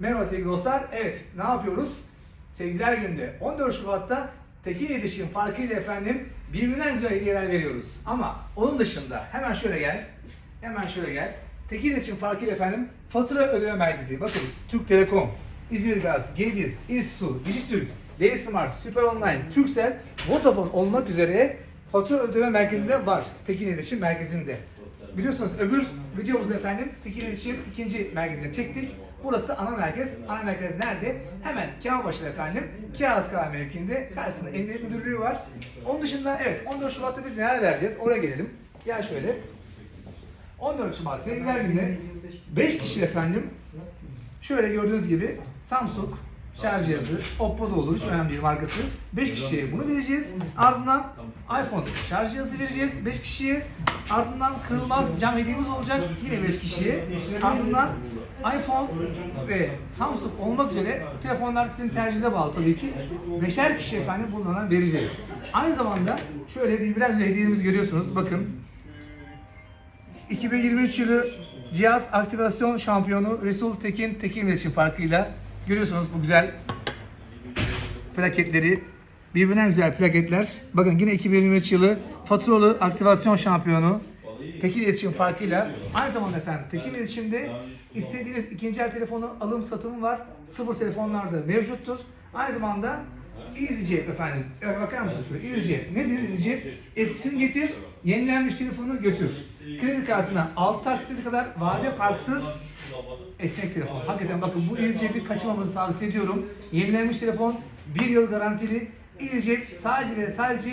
Merhaba sevgili dostlar. Evet, ne yapıyoruz? Sevgiler günde 14 Şubat'ta tekil iletişim farkıyla efendim birbirinden güzel hediyeler veriyoruz. Ama onun dışında hemen şöyle gel. Hemen şöyle gel. Tekil iletişim farkıyla efendim fatura ödeme merkezi. Bakın Türk Telekom, İzmir Gaz, Gediz, İSSU, Dijitürk, D-Smart, Süper Online, Turkcell, Vodafone olmak üzere fatura ödeme merkezi de var. Tekil iletişim merkezinde. Biliyorsunuz öbür videomuzda efendim tekil iletişim ikinci merkezini çektik. Burası ana merkez. Ana merkez nerede? Hemen Kemalpaşa'da efendim. Kirazkaya mevkinde. Karşısında Emniyet Müdürlüğü var. Onun dışında evet 14 Şubat'ta biz neler vereceğiz? Oraya gelelim. Gel şöyle. 14 Şubat sevgiler günü 5 kişi efendim şöyle gördüğünüz gibi Samsung şarj cihazı, Oppo da olur hiç önemli değil markası. 5 kişiye bunu vereceğiz. Ardından iPhone şarj cihazı vereceğiz 5 kişiye. Ardından kırılmaz cam hediyemiz olacak yine 5 kişiye. Ardından iPhone ve Samsung olmak üzere bu telefonlar sizin tercihinize bağlı tabii ki. Beşer kişi efendim bunlardan vereceğiz. Aynı zamanda şöyle bir biraz hediyelerimizi görüyorsunuz. Bakın 2023 yılı cihaz aktivasyon şampiyonu Resul Tekin Tekin iletişim farkıyla görüyorsunuz bu güzel plaketleri. Birbirinden güzel plaketler. Bakın yine 2023 yılı faturalı aktivasyon şampiyonu Tekin iletişim farkıyla. Aynı zamanda efendim Tekin iletişimde istediğiniz ikinci el telefonu alım satımı var. Sıfır telefonlar da mevcuttur. Aynı zamanda EasyCep efendim. Bakar mısınız şuraya? EasyCep. Nedir EasyCep? Eskisini getir, yenilenmiş telefonu götür. Kredi kartına 6 taksite kadar vade farksız esnek telefon. Hakikaten bakın bu EasyCep'i kaçırmamanızı tavsiye ediyorum. Yenilenmiş telefon, 1 yıl garantili. EasyCep sadece ve sadece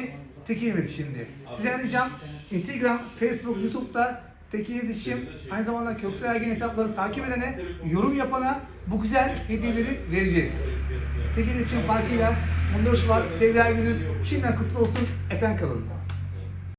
tekil iletişimde. Sizden ricam Instagram, Facebook, YouTube'da tekil iletişim, aynı zamanda Köksal Ergen hesapları takip edene, yorum yapana bu güzel hediyeleri vereceğiz. Tekil iletişim farkıyla 14 Şubat sevgiler gününüz şimdiden kutlu olsun. Esen kalın.